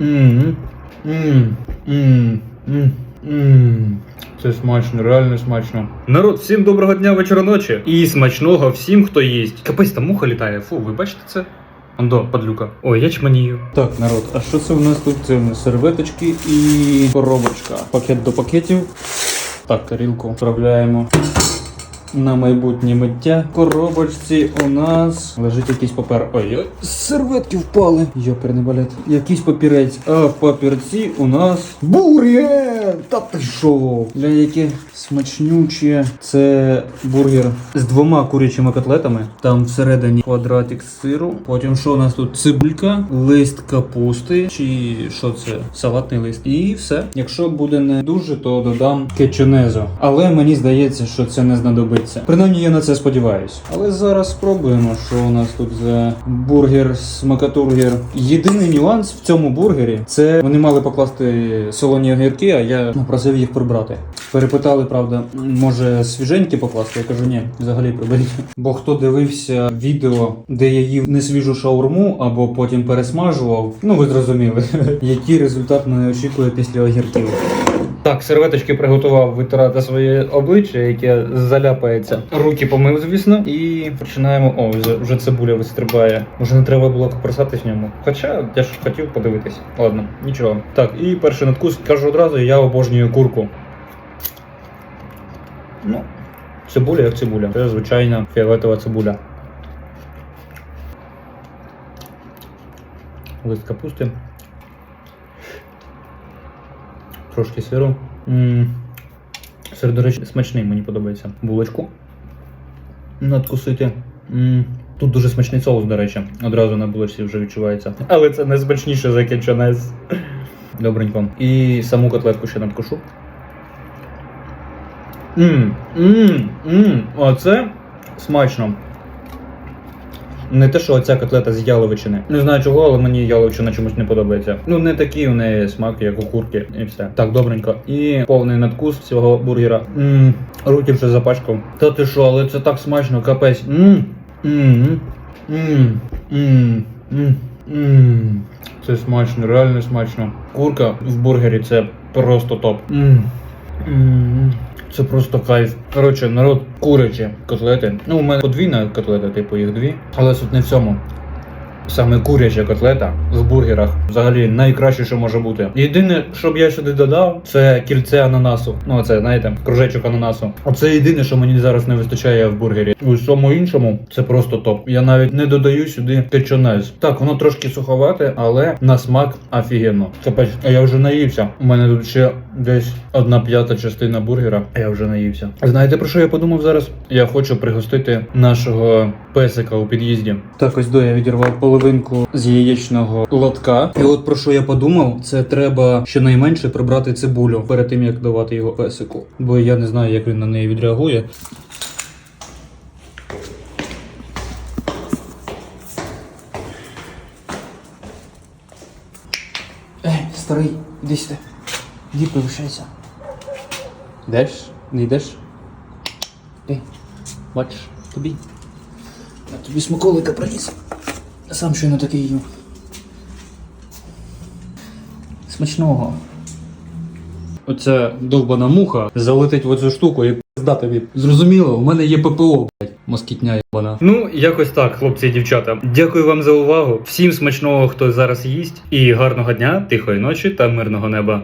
Мм. Мм. Мм. Мм. Мм. Це смачно, реально смачно. Народ, всім доброго дня, вечора, ночі. І смачного всім, хто їсть. Капець, там муха літає. Фу, ви бачите це? Ондо, падлюка. Ой, я чманію. Так, народ, а що це у нас тут? Це у нас серветочки і коробочка. Пакет до пакетів. Так, тарілку вправляємо на майбутнє миття. В коробочці у нас лежить якийсь папер. Ой, серветки впали. Йопер не балет. Якийсь папірець. А в папірці у нас бургер! Та ти що? Для які смачнючі. Це бургер з двома курячими котлетами. Там всередині квадратик сиру. Потім що у нас тут? Цибулька, лист капусти, чи що це? Салатний лист. І все. Якщо буде не дуже, то додам кетчунезо. Але мені здається, що це не знадобиться. Принаймні я на це сподіваюся. Але зараз спробуємо, що у нас тут за бургер смакатургер. Єдиний нюанс в цьому бургері це вони мали покласти солоні огірки, а я ну, просив їх прибрати. Перепитали, правда, може свіженькі покласти? Я кажу, ні, взагалі приберіть. Бо хто дивився відео, де я їв несвіжу шаурму або потім пересмажував, ну ви зрозуміли, який результат мене очікує після огірків. Так, серветочки приготував витирати своє обличчя, яке заляпається. Руки помив, звісно, і починаємо. О, вже, цибуля вистрибає. Може не треба було копирсатись ньому. Хоча я ж хотів подивитись. Ладно, нічого. Так, і перший надкус кажу одразу, я обожнюю курку. Ну, цибуля як цибуля. Це звичайна фіолетова цибуля. Лист капусти. Трошки сиру. Сир, до речі, смачний, мені подобається. Булочку. Надкусити. Тут дуже смачний соус, до речі. Одразу на булочці вже відчувається. Але це не смачніше за кетчанез. Добренько. І саму котлетку ще надкушу. Мм, мм, мм, оце смачно. Не те, що оця котлета з яловичини. Не знаю чого, але мені яловичина чомусь не подобається. Ну не такий у неї смак, як у курки, і все. Так, добренько. І повний надкус цього бургера. Мм, руки вже запачкав. Та ти що, але це так смачно, капець. Мм. Мм. Мм. Мм. Мм. Мм. Це смачно, реально смачно. Курка в бургері це просто топ. Мм. Це просто кайф. Коротше, народ курячі котлети. Ну, у мене подвійна котлета, типу їх дві. Але суть не в цьому. Саме куряча котлета в бургерах взагалі найкраще, що може бути. Єдине, що б я сюди додав, це кільце ананасу. Ну, це знаєте, кружечок ананасу. Оце єдине, що мені зараз не вистачає в бургері. У всьому іншому це просто топ. Я навіть не додаю сюди кетчунез. Так, воно трошки суховате, але на смак офігенно. Капець, я вже наївся. У мене тут ще десь одна п'ята частина бургера, а я вже наївся. Знаєте про що я подумав зараз? Я хочу пригостити нашого песика у під'їзді. Так, ось до я відірвав половинку з яєчного лотка. І от про що я подумав, це треба щонайменше прибрати цибулю перед тим, як давати його песику. Бо я не знаю, як він на неї відреагує. Ей, старий, іди сюди. Іди пригощайся. Йдеш? Не йдеш? Ей, бачиш, тобі. Я тобі смаколика приніс. Сам щойно такий їв. Смачного. Оця довбана муха залетить в оцю штуку і пизда тобі. Зрозуміло, у мене є ППО, блядь, москітня єбана. Ну, якось так, хлопці і дівчата. Дякую вам за увагу. Всім смачного, хто зараз їсть, і гарного дня, тихої ночі та мирного неба.